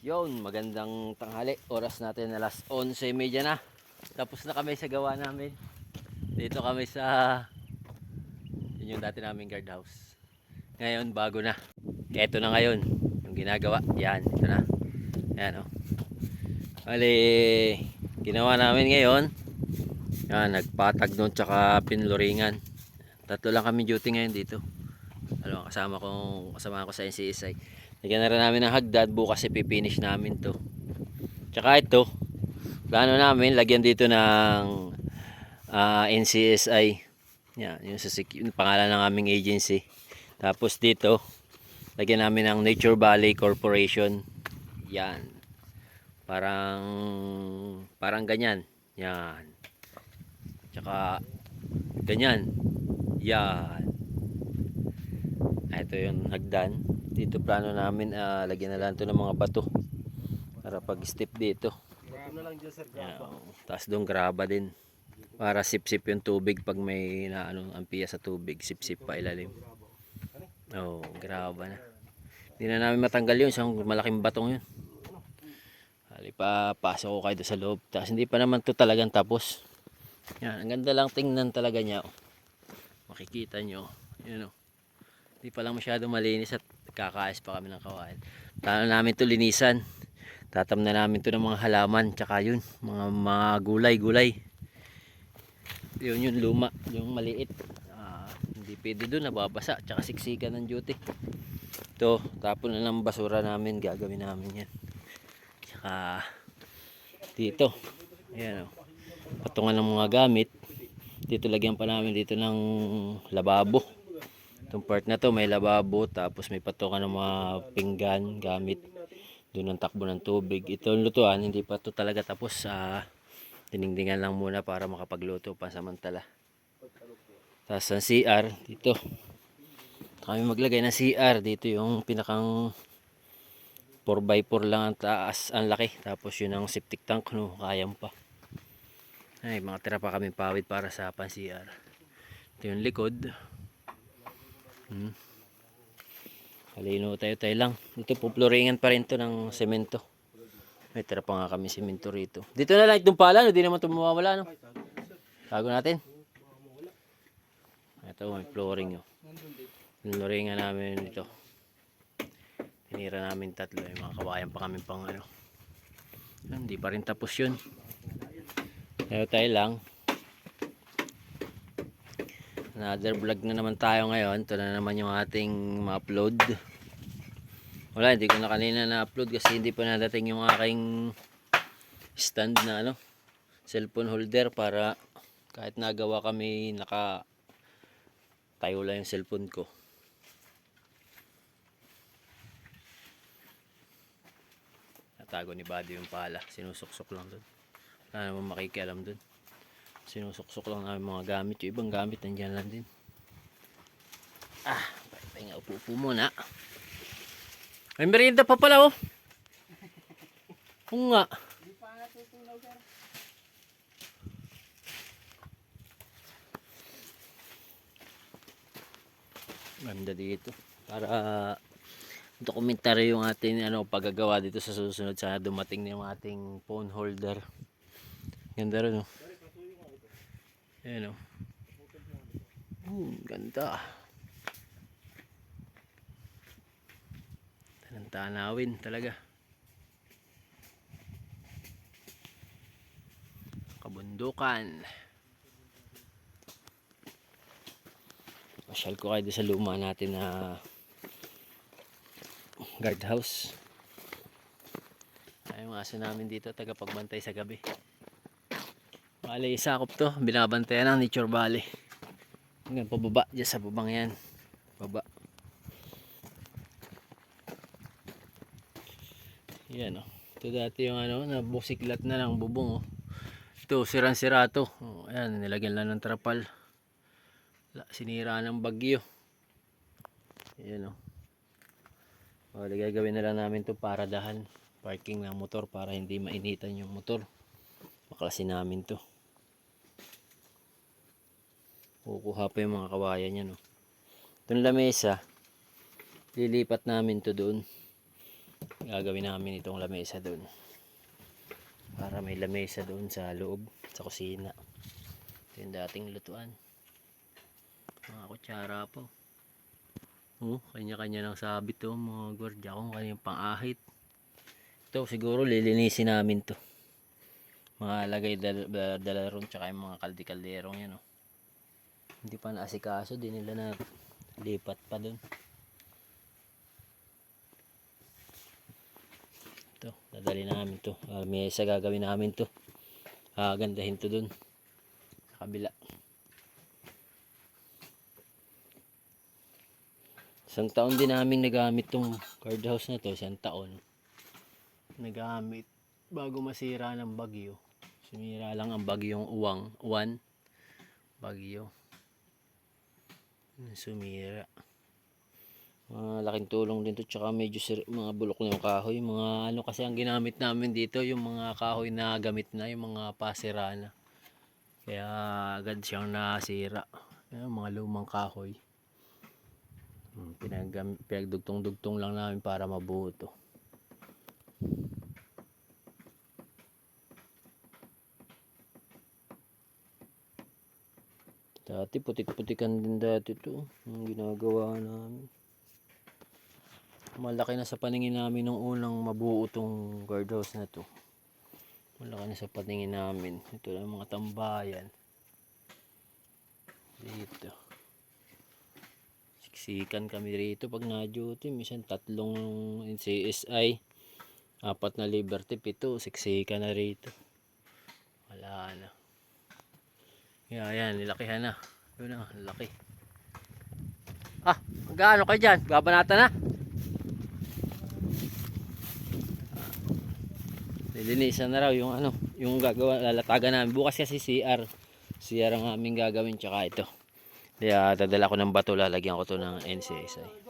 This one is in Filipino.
Yon, magandang tanghali. Oras natin alas 11.30 na. Tapos na kami sa gawa namin. Dito kami sa yun yung dati naming guardhouse. Ngayon bago na. Ito na ngayon yung ginagawa. Yan, ito na. Yan oh. Bali, ginawa namin ngayon. Yan, nagpatag doon tsaka pinloringan. Tatlo lang kami duty ngayon dito. Ano, kasama ko kasama ko sa NCSI. Lagyan na rin namin ng hagdad. Bukas ipipinish namin to. Tsaka ito. Plano namin. Lagyan dito ng ah, NCSI. Yan. Yung, sa, yung pangalan ng aming agency. Tapos dito. Lagyan namin ng Nature Valley Corporation. Yan. Parang parang ganyan. Yan. Tsaka ganyan. Yan. Ah, Ito yung hagdan. Dito plano namin ah, lagyan na lang ito ng mga bato para pag step dito. Yan, oh. Tapos doon graba din. Para sip-sip yung tubig pag may na ano ampiya sa tubig, sip-sip pa ilalim. Oh, graba na. Hindi na namin matanggal yun, isang malaking batong yun. Hali pa, pasok ko kayo sa loob. Tapos hindi pa naman to talagang tapos. Yan, ang ganda lang tingnan talaga niya. Oh. Makikita nyo. Yun oh. Hindi pa lang masyado malinis at kakaayos pa kami ng kawain. Plano namin to linisan. Tatam na namin to ng mga halaman. Tsaka yun, mga, mga gulay-gulay. Yun yung luma, yung maliit. Ah, hindi pwede doon, nababasa. Tsaka siksikan ng duty. Ito, tapon na ng basura namin. Gagawin namin yan. Tsaka dito. Ayan o. Patungan ng mga gamit. Dito lagyan pa namin dito ng lababo. Itong part na to may lababo tapos may patungan ng mga pinggan, gamit. Doon ang takbo ng tubig. Ito lutuan, hindi pa to talaga tapos sa tiningdingan lang muna para makapagluto pansamantala. Tapos ang CR dito. Kami maglagay ng CR dito yung pinakang 4x4 lang ang taas, ang laki. Tapos yun ang septic tank, no, kayang pa. Ay, mga tira pa kami pawid para sa pan CR. Ito yung likod. Hmm. Kalino tayo tayo lang. Ito pupluringan pa rin to ng semento. May tira pa nga kami semento rito. Dito na lang itong pala, no? di naman ito mawawala. No? Tago natin. Ito may flooring. Oh. Floringan namin dito. Tinira namin tatlo. Yung mga kawayan pa kami pang ano. Hindi pa rin tapos yun. Tayo tayo lang. Another vlog na naman tayo ngayon. Ito na naman yung ating ma-upload. Wala, hindi ko na kanina na-upload kasi hindi pa nadating yung aking stand na ano, cellphone holder para kahit nagawa kami naka tayo lang yung cellphone ko. Natago ni Buddy yung pala. Sinusuksok lang doon. Wala naman makikialam doon. Sinusuksok lang namin mga gamit. Yung ibang gamit nandiyan lang din. Ah, pahinga upo-upo muna. May merienda pa pala oh. Oo nga. Ganda dito. Para dokumentaryo yung ating ano paggagawa dito sa susunod sana dumating na yung ating phone holder. Ganda rin oh. Ayan oh. Hmm, ganda. Tanang tanawin talaga. Kabundukan. Masyal ko kayo sa luma natin na guardhouse. Ay, yung aso namin dito, tagapagbantay sa gabi. Bale, isakop to. Binabantayan ng Nature Valley. Hanggang pababa, dyan sa babang yan. Baba. Yan o. Oh. Ito dati yung ano, nabusiklat na ng bubong oh. Ito, sirang-sira to. Oh, ayan, nilagyan lang ng trapal. Sinira ng bagyo. Ayan o. Oh. O, gagawin na lang namin to para dahan. Parking ng motor para hindi mainitan yung motor. Maklasin namin to. Kukuha pa yung mga kawayan niya no. Itong lamesa, lilipat namin to doon. gagawin namin itong lamesa doon. Para may lamesa doon sa loob sa kusina. Ito yung dating lutuan. Mga kutsara po. Oh, kanya-kanya ng sabit to mga gwardiya. Kung kanyang pang-ahit ito siguro lilinisin namin to. Mga lagay dal dal- dalaron tsaka yung mga kaldi-kalderong yan oh. Hindi pa naasikaso di nila na lipat pa doon ito dadali namin to. Uh, may isa gagawin namin to. Gandahin to doon sa kabila. Isang taon din namin nagamit tong guardhouse na to isang taon. Nagamit bago masira ng bagyo. Sumira lang ang bagyong uwang uwan bagyo sumira. Mga laking tulong din to tsaka medyo sir, mga bulok na yung kahoy. Mga ano kasi ang ginamit namin dito yung mga kahoy na gamit na yung mga pasira na. Kaya agad siyang nasira. Yung mga lumang kahoy. Hmm, pinag pinagdugtong-dugtong lang namin para mabuo to Dati putik-putikan din dati to. Ang ginagawa namin. Malaki na sa paningin namin nung unang mabuo tong guardhouse na to. Malaki na sa paningin namin. Ito lang mga tambayan. Dito. Siksikan kami rito pag na-duty. Minsan tatlong CSI. Apat na Liberty. Pito. Siksikan na rito. Wala na. Yeah, yan, nilakihan na. Yun na, laki. Ah, gaano kayo dyan? Babanata na? Ah, Lilinisan na raw yung ano, yung gagawa, lalatagan namin. Bukas kasi CR. CR ang aming gagawin, tsaka ito. Kaya dadala ko ng bato, lalagyan ko to ng NCSI.